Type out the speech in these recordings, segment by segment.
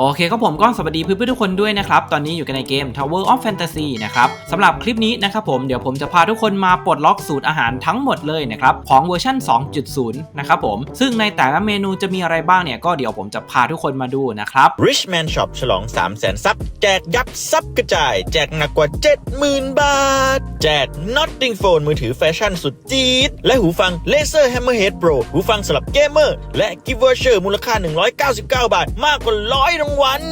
โอเคครับผมก็สวัสดีเพื่อนๆทุกคนด้วยนะครับ ตอนนี้อยู่กันในเกม Tower of Fantasy นะครับสำหรับคลิปนี้นะครับผมเดี๋ยวผมจะพาทุกคนมาปลดล็อกสูตรอาหารทั้งหมดเลยนะครับของเวอร์ชัน2.0 นะครับผม ซึ่งในแต่ละเมนูจะมีอะไรบ้างเนี่ย ก็เดี๋ยวผมจะพาทุกคนมาดูนะครับ Richman Shop ฉลอง 3 0 0แสนซับแจกยับซับกระจาย แจกหนักกว่า 70,000 บาท แจก Notting Phone มือถือแฟชั่นสุดจี๊ดและหูฟัง Laser Hammerhead Pro หูฟังสำหรับเกมเมอร์และ Gift Voucher มูลค่า 199 บาท มากกว่าร้อยรางวัล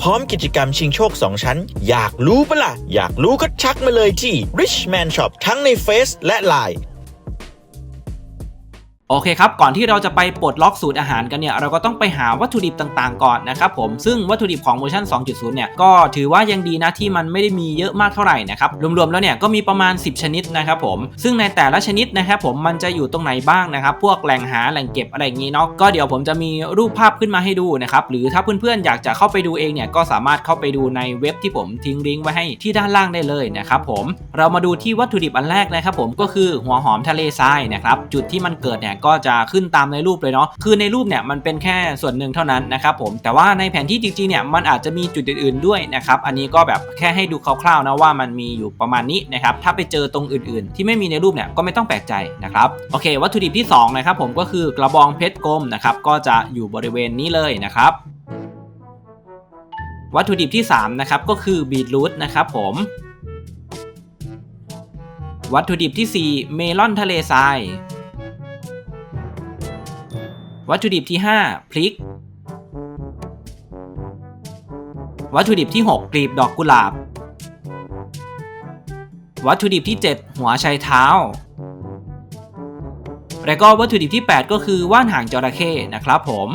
พร้อมกิจกรรมชิงโชค 2 ชั้น อยากรู้ปะล่ะ อยากรู้ก็ชักมาเลยที่ Richman Shop ทั้งในเฟซและ Line โอเคครับ ก่อนที่เราจะไปปลดล็อกสูตรอาหารกันเนี่ย เราก็ต้องไปหาวัตถุดิบต่างๆ ก่อนนะครับผม ซึ่งวัตถุดิบของเวอร์ชัน2.0 เนี่ย ก็ถือว่ายังดีนะที่มันไม่ได้มีเยอะมากเท่าไหร่นะครับ รวมๆ แล้วเนี่ยก็มีประมาณ 10 ชนิดนะครับผม ซึ่งในแต่ละชนิดนะครับผม มันจะอยู่ตรงไหนบ้างนะครับ พวกแหล่งหาแหล่งเก็บอะไรอย่างงี้เนาะ ก็เดี๋ยวผมจะมีรูปภาพขึ้นมาให้ดูนะครับ หรือถ้าเพื่อนๆ อยากจะเข้าไปดูเองเนี่ย ก็สามารถเข้าไปดูในเว็บที่ผมทิ้งลิงก์ไว้ให้ที่ด้านล่างได้เลยนะครับผม เรามาดูที่วัตถุดิบอันแรกนะครับผมก็คือหัวหอมทะเลทรายนะครับจุดที่มันเกิดเนี่ยก็จะขึ้นตามในรูปเลยเนาะคือในรูปเนี่ยมันเป็นแค่ส่วนหนึ่งเท่านั้นนะครับผมแต่ว่าในแผนที่จริงๆเนี่ยมันอาจจะมีจุดอื่นๆด้วยนะครับอันนี้ก็แบบแค่ให้ดูคร่าวๆนะว่ามันมีอยู่ประมาณนี้นะครับถ้าไปเจอตรงอื่นๆ ที่ไม่มีในรูปเนี่ยก็ไม่ต้องแปลกใจนะครับโอเค วัตถุดิบที่สองนะครับผมก็คือกระบองเพชรกลมนะครับก็จะอยู่บริเวณนี้เลยนะครับวัตถุดิบที่3นะครับก็คือบีทรูทนะครับผมวัตถุดิบที่ 4 เมลอนทะเลทราย วัตถุดิบที่ 5 พริก วัตถุดิบที่ 6 กลีบดอกกุหลาบ วัตถุดิบที่ 7 หัวไชเท้า แล้วก็วัตถุดิบที่ 8 ก็คือว่านหางจระเข้นะครับผม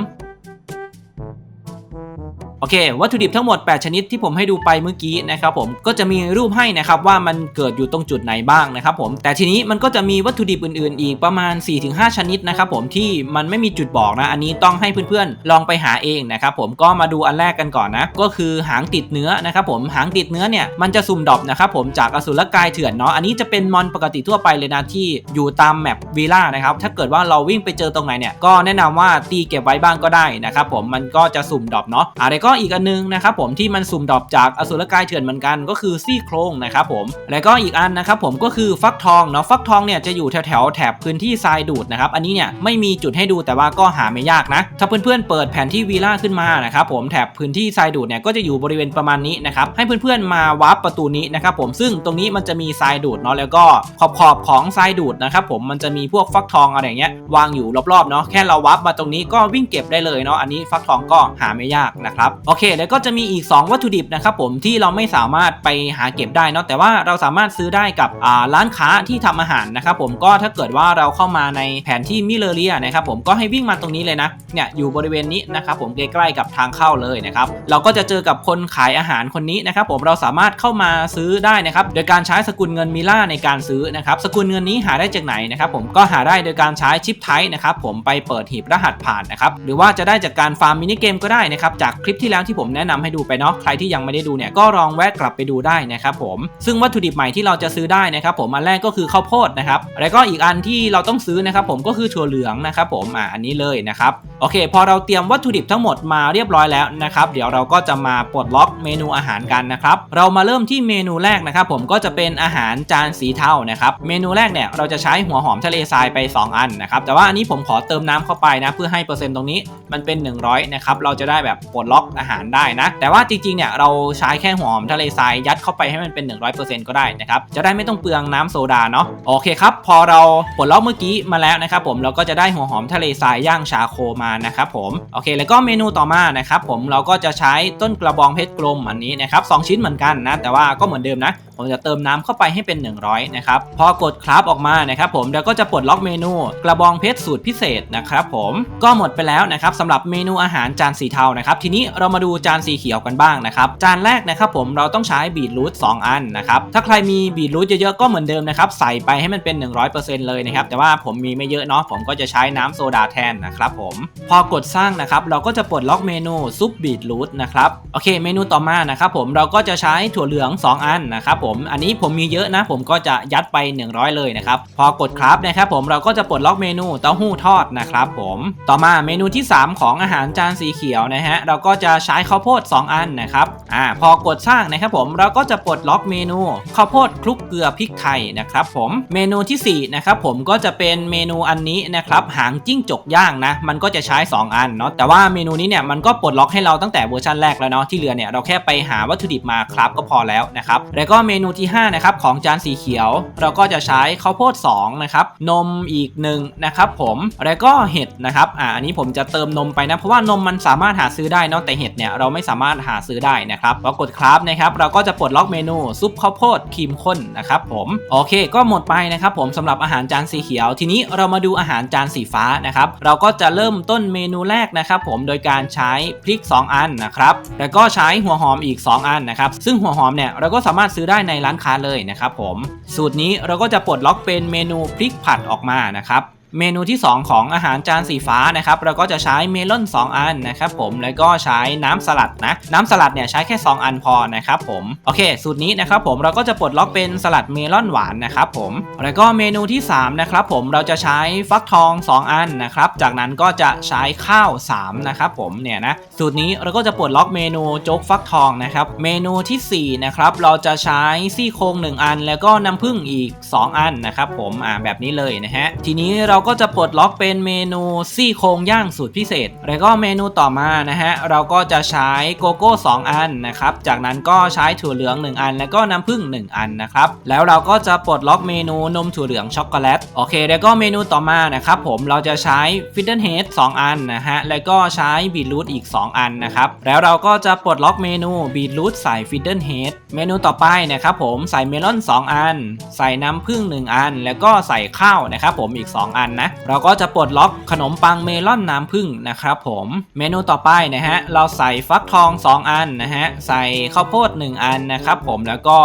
โอเค วัตถุดิบทั้งหมด 8 ชนิดที่ผมให้ดูไปเมื่อกี้นะครับผมก็จะมีรูปให้นะครับว่ามันเกิดอยู่ตรงจุดไหนบ้างนะครับผมแต่ทีนี้มันก็จะมีวัตถุดิบอื่นๆ อีกประมาณ 4-5 ชนิดนะครับผมที่มันไม่มีจุดบอกนะ อันนี้ต้องให้เพื่อนๆ ลองไปหาเองนะครับผมก็มาดูอันแรกกันก่อนนะ ก็คือหางติดเนื้อนะครับผมหางติดเนื้อเนี่ยมันจะสุ่มดรอปนะครับผมจากอสุรกายเถื่อนเนาะอันนี้จะเป็นมอนปกติทั่วไปเลยนะที่อยู่ตามแมปวีล่านะครับถ้าเกิดว่าเราวิ่งไปเจอตรงไหนเนี่ยก็แนะนำว่าตีเก็บไว้บ้างก็ได้นะครับผมมันก็จะสุ่มดรอปเนาะอะไรก็อีกอันนึงนะครับผมที่มันสุ่มดรอปจากอสุรกายเถื่อนเหมือนกันก็คือซี่โครงนะครับผมแล้วก็อีกอันนะครับผมก็คือฟักทองเนาะฟักทองเนี่ยจะอยู่แถวแถวแถบพื้นที่ทรายดูดนะครับอันนี้เนี่ยไม่มีจุดให้ดูแต่ว่าก็หาไม่ยากนะถ้าเพื่อนๆเปิดแผนที่วีล่าขึ้นมานะครับผมแถบพื้นที่ทรายดูดเนี่ยก็จะอยู่บริเวณประมาณนี้นะครับให้เพื่อนๆมาวาร์ปประตูนี้นะครับผมซึ่งตรงนี้มันจะมีทรายดูดเนาะแล้วก็ขอบขอบของทรายดูดนะครับผมมันจะมีพวกฟักทองอะไรอย่างเงี้ยวางอยู่รอบๆเนาะแค่เราวาร์ปมาตรงนี้ก็วิ่งเก็บได้เลยเนาะอันนี้ฟักทองก็หาไม่ยากนะครับโอเคแล้วก็จะมีอีก 2 วัตถุดิบนะครับผมที่เราไม่สามารถไปหาเก็บได้เนาะแต่ว่าเราสามารถซื้อได้กับร้านค้าที่ทำอาหารนะครับผมก็ถ้าเกิดว่าเราเข้ามาในแผนที่มิเลเรียนะครับผมก็ให้วิ่งมาตรงนี้เลยนะเนี่ยอยู่บริเวณนี้นะครับผมใกล้ๆกับทางเข้าเลยนะครับเราก็จะเจอกับคนขายอาหารคนนี้นะครับผมเราสามารถเข้ามาซื้อได้นะครับโดยการใช้สกุลเงินมิล่าในการซื้อนะครับสกุลเงินนี้หาได้จากไหนนะครับผมก็หาได้โดยการใช้ชิปไทป์นะครับผมไปเปิดหีบรหัสผ่านนะครับหรือว่าจะได้จากการฟาร์มมินิเกมก็ได้นะครับจากคลิปที่แล้วที่ผมแนะนำให้ดูไปเนาะใครที่ยังไม่ได้ดูเนี่ยก็ลองแวะกลับไปดูได้นะครับผมซึ่งวัตถุดิบใหม่ที่เราจะซื้อได้นะครับผมอันแรกก็คือข้าวโพดนะครับแล้วก็อีกอันที่เราต้องซื้อนะครับผมก็คือถั่วเหลืองนะครับผมอ่าอันนี้เลยนะครับ โอเค พอเราเตรียมวัตถุดิบทั้งหมดมาเรียบร้อยแล้วนะครับ เดี๋ยวเราก็จะมาปลดล็อกเมนูอาหารกันนะครับ เรามาเริ่มที่เมนูแรกนะครับ ผมก็จะเป็นอาหารจานสีเทานะครับ เมนูแรกเนี่ยเราจะใช้หัวหอมทะเลทรายไป 2 อันนะครับ แต่ว่าอันนี้ผมขอเติมน้ำเข้าไปนะ เพื่อให้เปอร์เซ็นต์ตรงนี้มันเป็น 100นะครับ เราจะได้แบบปลดล็อกอาหารได้นะ แต่ว่าจริงๆ เนี่ยเราใช้แค่หัวหอมทะเลทรายยัดเข้าไปให้มันเป็น 100%ก็ได้นะครับ จะได้ไม่ต้องเปลืองน้ำโซดาเนาะ โอเคครับ พอเราปลดล็อกเมื่อกี้มาแล้วนะครับผม เราก็จะได้หัวหอมทะเลทรายย่างชาโคมานะครับผมโอเค แล้วก็เมนูต่อมานะครับผมเราก็จะใช้ต้นกระบองเพชรกลมอันนี้นะครับสองชิ้นเหมือนกันนะแต่ว่าก็เหมือนเดิมนะ ผมจะเติมน้ำเข้าไปให้เป็น 100 นะครับ พอกดคราฟออกมานะครับผมเดี๋ยวก็จะปลดล็อกเมนู กระบองเพชรสูตรพิเศษนะครับผมก็หมดไปแล้วนะครับสำหรับเมนูอาหารจานสีเทานะครับทีนี้เรามาดูจานสีเขียวกันบ้างนะครับจานแรกนะครับผมเราต้องใช้บีทรูท2อันนะครับถ้าใครมีบีทรูทเยอะๆก็เหมือนเดิมนะครับใส่ไปให้มันเป็น 100%เลยนะครับแต่ว่าผมมีไม่เยอะเนาะผมก็จะใช้น้ำโซดาแทนนะครับผมพอกดสร้างนะครับเราก็จะปลดล็อกเมนูซุปบีทรูทนะครับโอเค เมนูต่อมานะครับผมเราก็จะใช้ถั่วเหลือง 2 อันนะครับผมผมอันนี้ผมมีเยอะนะ ผมก็จะยัดไป 100 เลยนะครับ พอกดครับนะครับผมเราก็จะปลดล็อกเมนูเต้าหู้ทอดนะครับผมต่อมาเมนูที่ 3 ของอาหารจานสีเขียวนะฮะเราก็จะใช้ข้าวโพด 2 อันนะครับอ่าพอกดสร้างนะครับผมเราก็จะปลดล็อกเมนูข้าวโพดคลุกเกลือพริกไทยนะครับผมเมนูทีสี่4นะครับผมก็จะเป็นเมนูอันนี้นะครับหางจิ้งจกย่างนะมันก็จะใช้ 2 อันเนาะแต่ว่าเมนูนี้เนี่ยมันก็ปลดล็อกให้เราตั้งแต่เวอร์ชันแรกแล้วเนาะที่เหลือเนี่ยเราแค่ไปหาวัตถุดิบมาครับก็พอแล้วนะครับแล้วก็เมนูที่5นะครับของจานสีเขียว เราก็จะใช้ข้าวโพด2นะครับนมอีก1นะครับผมแล้วก็เห็ดนะครับอ่าอันนี้ผมจะเติมนมไปนะเพราะว่านมมันสามารถหาซื้อได้เนาะแต่เห็ดเนี่ยเราไม่สามารถหาซื้อได้นะครับพอกดครับนะครับเราก็จะปลดล็อกเมนูซุปข้าวโพดครีมข้นนะครับผมโอเค ก็หมดไปนะครับผมสำหรับอาหารจานสีเขียว ทีนี้เรามาดูอาหารจานสีฟ้านะครับเราก็จะเริ่มต้นเมนูแรกนะครับผมโดยการใช้พริก 2 อันนะครับแล้วก็ใช้หัวหอมอีก 2 อันนะครับซึ่งหัวหอมเนี่ยเราก็สามารถซื้อได้ในร้านค้าเลยนะครับผม สูตรนี้เราก็จะปลดล็อกเป็นเมนูพริกผัดออกมานะครับ เมนูที่ 2 ของอาหารจานสีฟ้านะครับเราก็จะใช้เมลอน2 อันนะครับผมแล้วก็ใช้น้ำสลัดนะน้ำสลัดเนี่ยใช้แค่ 2 อันพอนะครับผมโอเค สูตรนี้นะครับผมเราก็จะปลดล็อกเป็นสลัดเมลอนหวานนะครับผมแล้วก็เมนูที่3นะครับผมเราจะใช้ฟักทอง 2 อันนะครับจากนั้นก็จะใช้ข้าว3นะครับผมเนี่ยนะสูตรนี้เราก็จะปลดล็อกเมนูโจ๊กฟักทองนะครับเมนูทีสี่4นะครับเราจะใช้ซี่โครง1 อัน แล้วก็น้ำผึ้งอีก 2 อันนะครับผมอ่าแบบนี้เลยนะฮะทีนี้เราก็จะปลดล็อกเป็นเมนูซี่โครงย่างสูตรพิเศษ แล้วก็เมนูต่อมานะฮะ เราก็จะใช้โกโก้ 2 อันนะครับ จากนั้นก็ใช้ถั่วเหลือง 1 อัน แล้วก็น้ำผึ้ง1 อันนะครับ แล้วเราก็จะปลดล็อกเมนูนมถั่วเหลืองช็อกโกแลต โอเค แล้วก็เมนูต่อมานะครับผม เราจะใช้ฟิตเนเฮด2 อันนะฮะ แล้วก็ใช้บีทรูทอีก 2 อันนะครับ แล้วเราก็จะปลดล็อกเมนูบีทรูทใส่ฟิตเนเฮด เมนูต่อไปนะครับผม ใส่เมลอน 2 อัน ใส่น้ำผึ้ง1 อัน แล้วก็ใส่ข้าวนะครับผมอีก 2 อันนะ เราก็จะปลดล็อกขนมปังเมลอนน้ำผึ้งนะครับผม เมนูต่อไปนะฮะ เราใส่ฟักทอง 2 อันนะฮะ ใส่ข้าวโพด 1 อันนะครับผม แล้วก็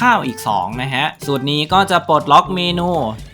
ข้าวอีก 2 นะฮะ สูตรนี้ก็จะปลดล็อกเมนู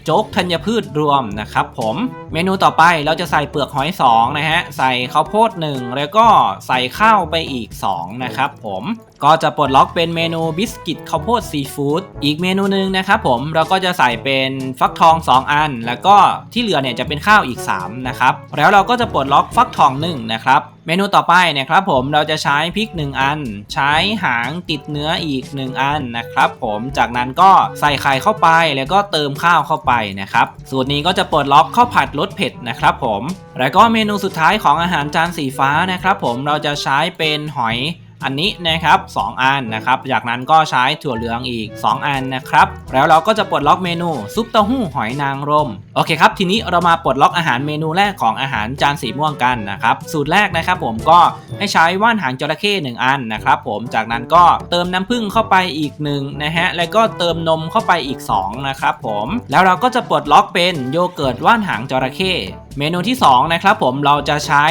โจ๊กธัญพืชรวมนะครับผมเมนูต่อไปเราจะใส่เปลือกหอย2นะฮะใส่ข้าวโพด 1 แล้วก็ใส่ข้าวไปอีก 2 นะครับผมก็จะปลดล็อกเป็นเมนูบิสกิตข้าวโพดซีฟู้ดอีกเมนูหนึ่งนะครับผมเราก็จะใส่เป็นฟักทอง 2 อัน แล้วก็ที่เหลือเนี่ยจะเป็นข้าวอีก 3 นะครับ แล้วเราก็จะปลดล็อกฟักทอง 1 นะครับเมนูต่อไปนะครับผมเราจะใช้พริก 1 อัน ใช้หางติดเนื้ออีก 1 อันนะครับผมจากนั้นก็ใส่ไข่เข้าไปแล้วก็เติมข้าวเข้าไปนะครับสูตรนี้ก็จะเปิดล็อกข้าวผัดรสเผ็ดนะครับผมแล้วก็เมนูสุดท้ายของอาหารจานสีฟ้านะครับผมเราจะใช้เป็นหอย อันนี้นะครับ 2 อันนะครับ จากนั้นก็ใช้ถั่วเหลืองอีก 2 อันนะครับ แล้วเราก็จะปลดล็อกเมนูซุปเต้าหู้หอยนางรม โอเคครับ ทีนี้เรามาปลดล็อกอาหารเมนูแรกของอาหารจานสีม่วงกันนะครับ สูตรแรกนะครับผมก็ให้ใช้ว่านหางจระเข้1อันนะครับผม จากนั้นก็เติมน้ำผึ้งเข้าไปอีก1นะฮะ แล้วก็เติมนมเข้าไปอีก2นะครับผม แล้วเราก็จะปลดล็อกเป็นโยเกิร์ตว่านหางจระเข้ เมนูที่2นะครับผมเราจะใช้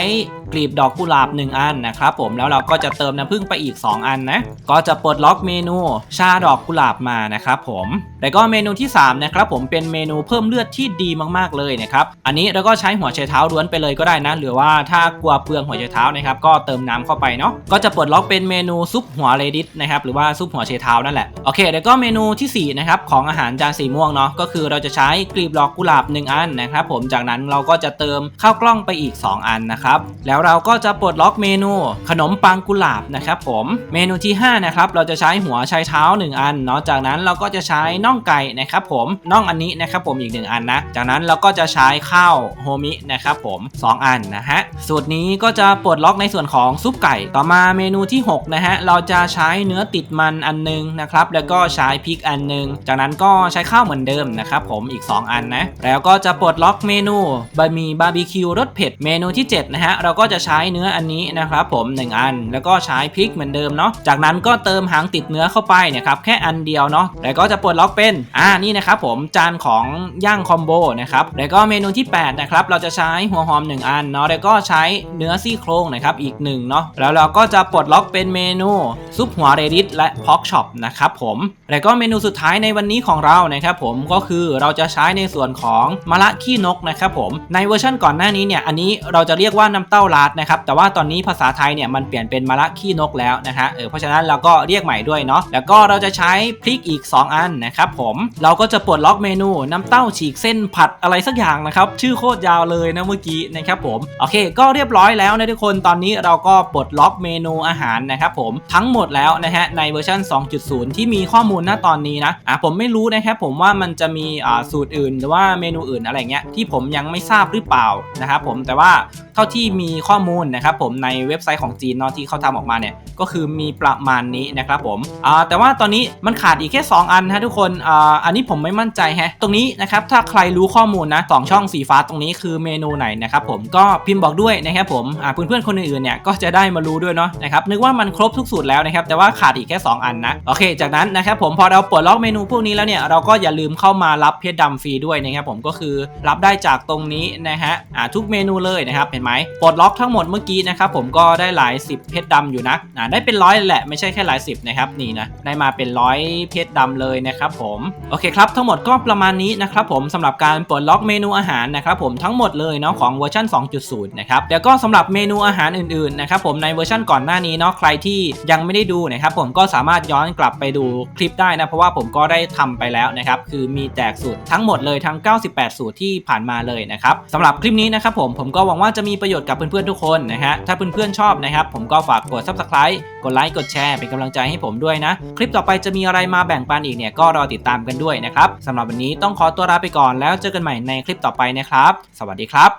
กลีบดอกกุหลาบ 1 อันนะครับผมแล้วเราก็จะเติมน้ำผึ้งไปอีก 2 อันนะก็จะปลดล็อกเมนูชาดอกกุหลาบมานะครับผมแล้วก็เมนูที่3นะครับผมเป็นเมนูเพิ่มเลือดที่ดีมากๆเลยนะครับอันนี้เราก็ใช้หัวไชเท้าล้วนไปเลยก็ได้นะ หรือว่าถ้ากลัวเปลืองหัวไชเท้านะครับก็เติมน้ำเข้าไปเนาะก็จะปลดล็อกเป็นเมนูซุปหัวเรดิสนะครับหรือว่าซุปหัวไชเท้านั่นแหละโอเคแล้วก็เมนูทีสี่4นะครับของอาหารจานสีม่วงเนาะก็คือเราจะใช้กลีบดอกกุหลาบ 1 อันนะครับผมจากนั้นเราก็จะเติมข้าวกล้องไปอีก 2 อันนะครับ แล้วเราก็จะปลดล็อกเมนูขนมปังกุหลาบนะครับผมเมนูที่5นะครับเราจะใช้หัวไชเท้า 1 อันเนาะจากนั้นเราก็จะใช้น่องไก่นะครับผมน่องอันนี้นะครับผมอีก 1 อันนะ จากนั้นเราก็จะใช้ข้าวโฮมินะครับผม 2 อันนะฮะสูตรนี้ก็จะปลดล็อกในส่วนของซุปไก่ต่อมาเมนูที่6นะฮะเราจะใช้เนื้อติดมันอันหนึงนะครับแล้วก็ใช้พริกอันหนึง จากนั้นก็ใช้ข้าวเหมือนเดิมนะครับผมอีก 2 อันนะแล้วก็จะปลดล็อกเมนูบะหมีีบาร์บีคิวรสเผ็ดเมนูที่7นะฮะเราก็จะใช้เนื้ออันนี้นะครับผม1อัน แล้วก็ใช้พริกเหมือนเดิมเนาะจากนั้นก็เติมหางติดเนื้อเข้าไปเนะครับแค่อันเดียวเนาะแล้วก็จะปลดล็อกเป็นอ่านี่นะครับผมจานของย่างคอมโบนะครับแล้วก็เมนูที่8นะครับเราจะใช้หัวหอม 1 อันเนาะแล้วก็ใช้เนื้อซี่โครงนะครับอีก1เนาะแล้วเราก็จะปลดล็อกเป็นเมนูซุปหัวเรดิสและพอกช็อปนะครับผมแล้วก็เมนูสุดท้ายในวันนี้ของเรานะครับผมก็คือเราจะใช้ในส่วนของมะระขี้นกนะครับผมในเวอร์ชันก่อนหน้านี้เนี่ยอันนี้เราจะเรียกว่าน้ำเต้าลาาร์ตนะครับแต่ว่าตอนนี้ภาษาไทยเนี่ยมันเปลี่ยนเป็นมะละขี้นกแล้วนะฮะเออเพราะฉะนั้นเราก็เรียกใหม่ด้วยเนาะแล้วก็เราจะใช้พริกอีก 2 อันนะครับผมเราก็จะปลดล็อกเมนูน้ำเต้าฉีกเส้นผัดอะไรสักอย่างนะครับชื่อโคตรยาวเลยนะเมื่อกี้นะครับผมโอเค ก็เรียบร้อยแล้วนะทุกคนตอนนี้เราก็ปลดล็อกเมนูอาหารนะครับผมทั้งหมดแล้วนะฮะในเวอร์ชัน2.0 ที่มีข้อมูลณตอนนี้นะอะผมไม่รู้นะครับผมว่ามันจะมีอ่าสูตรอื่น หรือว่าเมนูอื่นอะไรเงี้ยที่ผมยังไม่ทราบหรือเปล่านะครับผมแต่ว่าเท่าที่มีข้อมูลนะครับผมในเว็บไซต์ของจีนเนาะที่เขาทำออกมาเนี่ยก็คือมีประมาณนี้นะครับผมอ่าแต่ว่าตอนนี้มันขาดอีกแค่ 2 อันนะทุกคนอ่าอันนี้ผมไม่มั่นใจฮะตรงนี้นะครับถ้าใครรู้ข้อมูลนะสองช่องสีฟ้าตรงนี้คือเมนูไหนนะครับผมก็พิมพ์บอกด้วยนะครับผมอ่าเพื่อนๆคนอื่นๆเนี่ยก็จะได้มารู้ด้วยเนาะนะครับนึกว่ามันครบทุกสูตรแล้วนะครับแต่ว่าขาดอีกแค่ 2 อันนะโอเค จากนั้นนะครับผมพอเราปลดล็อกเมนูพวกนี้แล้วเนี่ยเราก็อย่าลืมเข้ามารับเพชรดำฟรีด้วยนะครับผมก็คือรับได้จากตรงนี้นะฮะอ่าทุกเมนูเลยนะครับเห็นไหมปลดล็อกทั้งหมดเมื่อกี้นะครับผมก็ได้หลาย 10 เพชรดำอยู่นะอ่าได้เป็นร้อยแหละไม่ใช่แค่หลายสิบนะครับนี่นะได้มาเป็นร้อยเพชรดำเลยนะครับผมโอเคครับทั้งหมดก็ประมาณนี้นะครับผมสำหรับการปลดล็อกเมนูอาหารนะครับผมทั้งหมดเลยเนาะของเวอร์ชัน2.0 นะครับแล้วก็สำหรับเมนูอาหารอื่นๆนะครับผมในเวอร์ชันก่อนหน้านี้เนาะใครที่ยังไม่ได้ดูนะครับผมก็สามารถย้อนกลับไปดูคลิปได้นะเพราะว่าผมก็ได้ทำไปแล้วนะครับคือมีแจกสูตรทั้งหมดเลยทั้ง 98 สูตรที่ผ่านมาเลยนะครับสำหรับคลิปนี้นะครับผมผมก็หวังว่าจะมีประโยชน์กับเพื่อนๆทุกคนนะฮะถ้าเพื่อนๆชอบนะครับผมก็ฝากกด subscribe กดไลค์กดแชร์เป็นกำลังใจให้ผมด้วยนะ คลิปต่อไปจะมีอะไรมาแบ่งปันอีกเนี่ยก็รอติดตามกันด้วยนะครับสำหรับวันนี้ต้องขอตัวลาไปก่อนแล้วเจอกันใหม่ในคลิปต่อไปนะครับ สวัสดีครับ